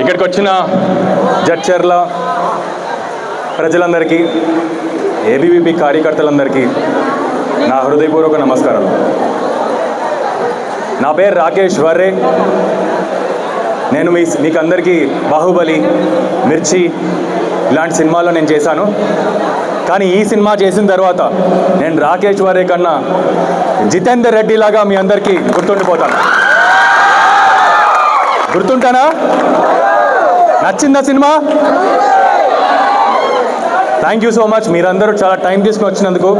ఇక్కడికి వచ్చిన జడ్చర్ల ప్రజలందరికీ ఏబీవీపీ కార్యకర్తలందరికీ నా హృదయపూర్వక నమస్కారాలు. నా పేరు రాకేష్ వర్రే. నేను మీ మీకు అందరికీ బాహుబలి మిర్చి ఇలాంటి సినిమాల్లో నేను చేశాను. కానీ ఈ సినిమా చేసిన తర్వాత నేను రాకేష్ వర్రే కన్నా జితేందర్ రెడ్డి లాగా మీ అందరికీ గుర్తుండిపోతాను. గుర్తుంటానా? నచ్చిందా cinema? Thank you so much మీరందరూ చాలా టైం తీసుకుని వచ్చినందుకు.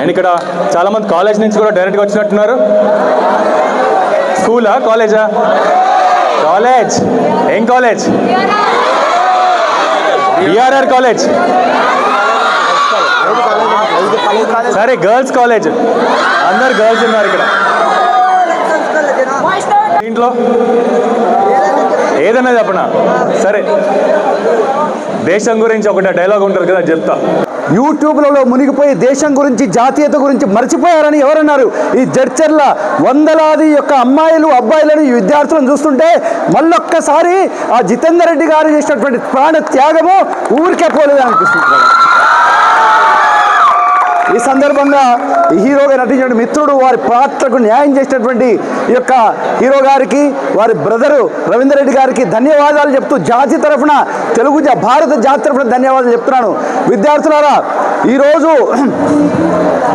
అండ్ ఇక్కడ చాలామంది కాలేజ్ నుంచి కూడా డైరెక్ట్గా వచ్చినట్టున్నారు. స్కూలా కాలేజా కాలేజ్ ఏం కాలేజ్ బిఆర్ఆర్ కాలేజ్ సరే గర్ల్స్ కాలేజ్ అందరు గర్ల్స్ ఉన్నారు ఇక్కడ. దీంట్లో ఏదన్నా చెప్పనా? సరే. దేశం గురించి ఒకటి డైలాగ్ ఉంటుంది కదా చెప్తా. యూట్యూబ్లలో మునిగిపోయి దేశం గురించి జాతీయత గురించి మర్చిపోయారని ఎవరన్నారు? ఈ జడ్చర్ల వందలాది యొక్క అమ్మాయిలు అబ్బాయిలను ఈ విద్యార్థులను చూస్తుంటే మళ్ళొక్కసారి ఆ జితేందర్ రెడ్డి గారు చేసినటువంటి ప్రాణ త్యాగము ఊరికే పోలేదు అనిపిస్తుంది సందర్భంగా హీరోగా నటించిన మిత్రుడు వారి పాత్రకు న్యాయం చేసినటువంటి ఈ యొక్క హీరో గారికి వారి బ్రదరు రవీందర్ రెడ్డి గారికి ధన్యవాదాలు చెప్తూ జాతి తరఫున తెలుగు జా- భారత జాతి తరఫున ధన్యవాదాలు చెప్తున్నాను. విద్యార్థులారా ఈరోజు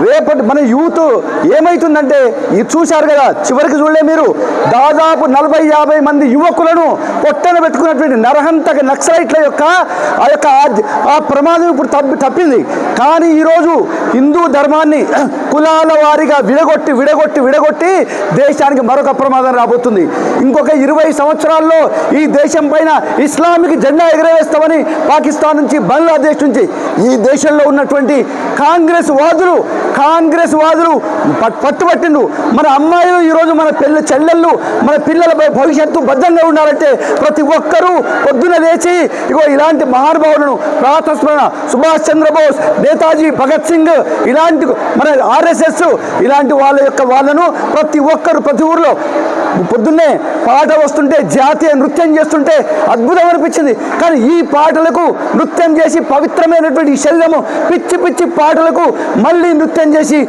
రేపటి మన యూత్ ఏమైతుందంటే ఇది చూశారు కదా చివరికి చూడలే మీరు దాదాపు నలభై యాభై మంది యువకులను పొట్టన పెట్టుకున్నటువంటి నరహంతక నక్సలైట్ల యొక్క ఆ యొక్క ఆ- ఆ ప్రమాదం ఇప్పుడు తప్పి తప్పింది. కానీ ఈరోజు హిందూ హిందూ ధర్మాన్ని కులాల వారీగా విడగొట్టి విడగొట్టి విడగొట్టి దేశానికి మరొక ప్రమాదం రాబోతుంది. ఇంకొక ఇరవై సంవత్సరాల్లో ఈ దేశం పైన ఇస్లామిక్ జెండా ఎగరవేస్తామని పాకిస్తాన్ నుంచి బంగ్లాదేశ్ నుంచి ఈ దేశంలో ఉన్నటువంటి కాంగ్రెస్ వాదులు కాంగ్రెస్ వాదులు పట్టుబట్టిండు. మన అమ్మాయిలు ఈరోజు మన పిల్ల చెల్లెళ్ళు మన పిల్లలపై భవిష్యత్తు భద్రంగా ఉండాలంటే ప్రతి ఒక్కరూ పొద్దున లేచి ఇగో ఇలాంటి మహానుభావులను ప్రాతస్మరణ సుభాష్ చంద్రబోస్ నేతాజీ భగత్ సింగ్ ఇలాంటి మన ఆర్ఎస్ఎస్ ఇలాంటి వాళ్ళ యొక్క వాళ్ళను ప్రతి ఒక్కరు ప్రతి ఊర్లో పొద్దున్నే పాట వస్తుంటే జాతీయ నృత్యం చేస్తుంటే అద్భుతం అనిపించింది. కానీ ఈ పాటలకు నృత్యం చేసి పవిత్రమైనటువంటి శరీరము పిచ్చి పిచ్చి పాటలకు మళ్ళీ నృత్యం చేసి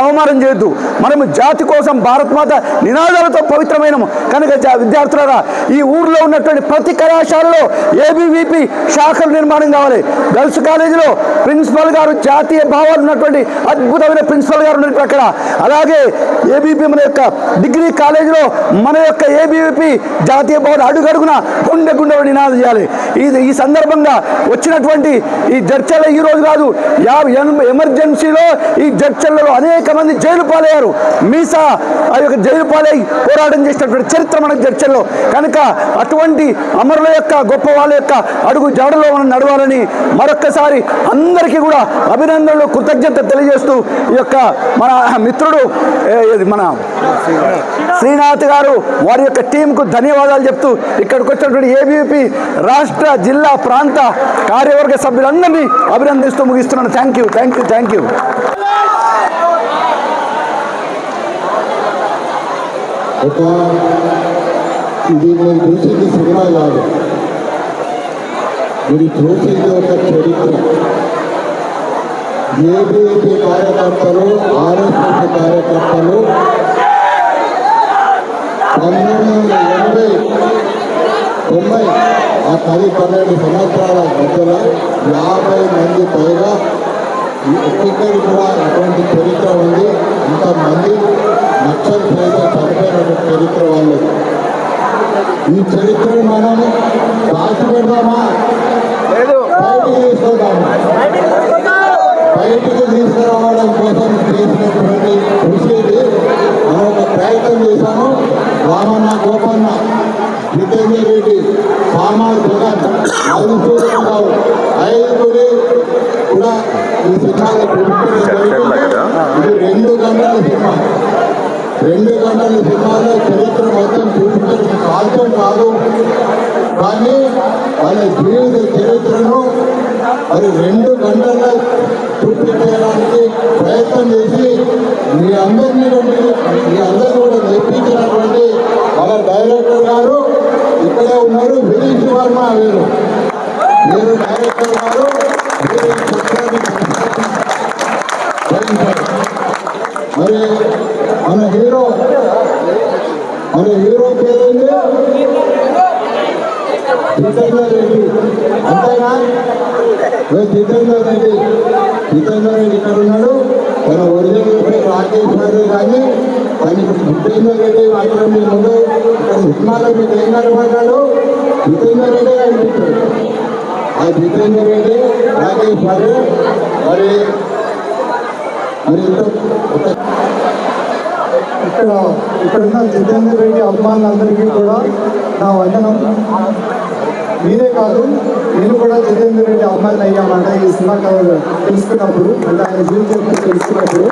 అవమానం చేయొద్దు. మనము జాతి కోసం భారత్ మాత నినాదాలతో పవిత్రమైనము. కనుక విద్యార్థులారా ఈ ఊర్లో ఉన్నటువంటి ప్రతి కళాశాలలో ఏబీవీపీ శాఖలు నిర్మాణం కావాలి. గర్ల్స్ కాలేజీలో ప్రిన్సిపల్ గారు జాతీయ భావాలు ఉన్నటువంటి అద్భుతమైన ప్రిన్సిపల్ గారు ఉన్నారు అక్కడ అలాగే ఏబీపీ మన యొక్క డిగ్రీ కాలేజీలో మన యొక్క ఏబీవీపీ జాతీయ భవన్ అడుగడుగున గుండె గుండె నినాదం చేయాలి. ఇది ఈ సందర్భంగా వచ్చినటువంటి ఈ చర్చలు ఈ రోజు కాదు యాభై ఎనభై ఎమర్జెన్సీలో ఈ చర్చలలో అనేక మంది జైలు పాలయ్యారు. మీసా ఆ యొక్క జైలు పాలై పోరాటం చేసినటువంటి చరిత్ర మనకు చర్చల్లో కనుక అటువంటి అమరుల యొక్క గొప్ప వాళ్ళ యొక్క అడుగు జాడలో మనం నడవాలని మరొక్కసారి అందరికీ కూడా అభినందనలు కృతజ్ఞత తెలియజేస్తూ ఈ యొక్క మన మిత్రుడు ఇది మన శ్రీనాథ్ గారు వారి యొక్క టీంకు ధన్యవాదాలు చెప్తూ ఇక్కడికి వచ్చినటువంటి ఏబీపీ రాష్ట్ర జిల్లా ప్రాంత కార్యవర్గ సభ్యులందరినీ అభినందిస్తూ ముగిస్తున్నాను. Thank you thank you thank you ఇది నేను చూసింది సినిమా కాదు. మీరు చూసింది ఒక చరిత్ర. ఏబీపీ కార్యకర్తలు ఆర్ఎస్ఎస్ కార్యకర్తలు పంతొమ్మిది వందల ఎనభై తొంభై ఆ పది పన్నెండు సంవత్సరాల మధ్యలో యాభై మంది పైగా ఒక్కొక్కరికి కూడా అటువంటి చరిత్ర ఉంది. అంతమంది నక్సల్ ప్రేత చనిపోయినటువంటి చరిత్ర వాళ్ళు ఈ చరిత్రను మనం దాచి పెడదామా బయటికి తీసుకుందామా బయటికి తీసుకురావడం కోసం చేసినటువంటి తెలిసేది ఇది. మనం ఒక ప్రయత్నం చేశాము రామన్న గోపన్న జితేందర్ రెడ్డి సామాన్ జగన్ మధుసూదన్ ఐదుగురి కూడా ఈ సినిమాలో ఇది రెండు గంటల సినిమా రెండు గంటల సినిమాలో చరిత్ర మొత్తం చూపించడం సాధ్యం కాదు కానీ వాళ్ళ జీవిత చరిత్రను మరి రెండు గంటల చూపించడానికి మీ అందరినీ నుండి మీ అందరినీ కూడా నేర్పించినటువంటి మన డైరెక్టర్ గారు ఇక్కడే ఉన్నారు వినీష్ వర్మ వీరు. మీరు డైరెక్టర్ గారు మరి మన హీరో మన హీరో పేరేంటి? జితేందర్ రెడ్డి. అంతేనా? జితేందర్ రెడ్డి. జితేందర్ రెడ్డి ఇక్కడ ఉన్నాడు. తన ఒరిజినల్ రాజేశ్వరి కానీ తనకి జితేందర్ రెడ్డి మాత్రం మీ ముందు ఇక్కడ సినిమాలో మీకు ఏం కనపడ్డాడు జితేందర్ రెడ్డి కనిపించాడు ఆ జితేందర్ రెడ్డి రాజేశ్వరి మరి మరి ఇక్కడ ఇక్కడున్న జితేందర్ రెడ్డి అభిమానులందరికీ కూడా నా వందనం. మీరే కాదు నేను కూడా జితేందర్ రెడ్డి అభిమాని అయ్యామంట ఈ సినిమా కథ తెలుసుకున్నప్పుడు అంటే ఆయన జీవితం తెలుసుకున్నప్పుడు.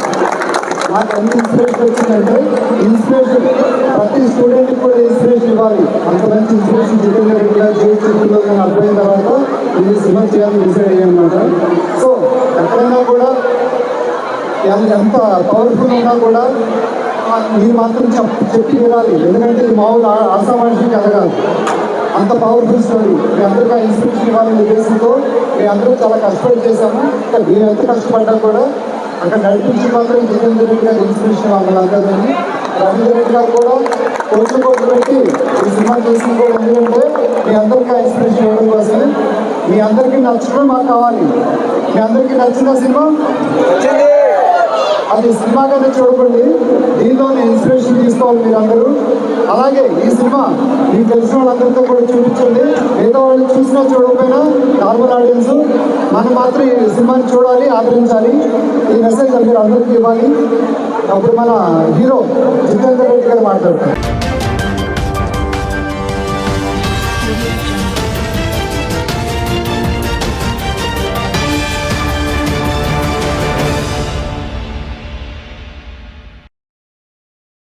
నాకు ఎంత ఇన్స్పిరేషన్ వచ్చిందంటే ఇన్స్పిరేషన్ ప్రతి స్టూడెంట్కి కూడా ఇన్స్పిరేషన్ ఇవ్వాలి. అంత మంచి ఇన్స్పిరేషన్ జితేందర్ రెడ్డి గారి జీవితంలో నేను అర్థమైన తర్వాత ఇది సినిమా చేయాలని డిసైడ్ అయ్యాను అనమాట సో ఎక్కడైనా కూడా ఎంత పవర్ఫుల్ ఉన్నా కూడా మీరు మాత్రం చెప్ చెప్పి వినాలి. ఎందుకంటే ఇది మామూలు ఆ- ఎదగాలి అంత పవర్ఫుల్ స్టోరీ మీ అందరికీ ఇన్స్పిరేషన్ ఇవ్వాలనే ఉద్దేశంతో మీ అందరూ చాలా కష్టపడి చేశాము. ఇంకా మీరు ఎంత కష్టపడ్డా కూడా అక్కడ నడిపించి మాత్రం జితేందర్ రెడ్డి గారు ఇన్స్పిరేషన్ వాళ్ళందరినీ రవీంద్ర రెడ్డి గారు కూడా కోట్లు కోట్లు పెట్టి ఈ సినిమా చేసిన కూడా ఎందుకంటే మీ అందరికీ ఆ ఇన్స్పిరేషన్ ఇవ్వడం కోసమే. మీ అందరికీ నచ్చడం మాకు కావాలి. మీ అందరికీ నచ్చిన సినిమా? అది సినిమాగానే చూడకండి. దీనిలోనే ఇన్స్పిరేషన్ తీసుకోవాలి మీరు అందరూ అలాగే ఈ సినిమా మీకు తెలిసిన వాళ్ళందరితో కూడా చూపించండి. మిగతా వాళ్ళు చూసినా చూడకపోయినా నార్మల్ ఆడియన్స్ మనం మాత్రం ఈ సినిమాని చూడాలి ఆదరించాలి. ఈ మెసేజ్ మీరు అందరికీ ఇవ్వాలి. అప్పుడు మన హీరో జితేందర్ రెడ్డి గారు మాట్లాడతారు.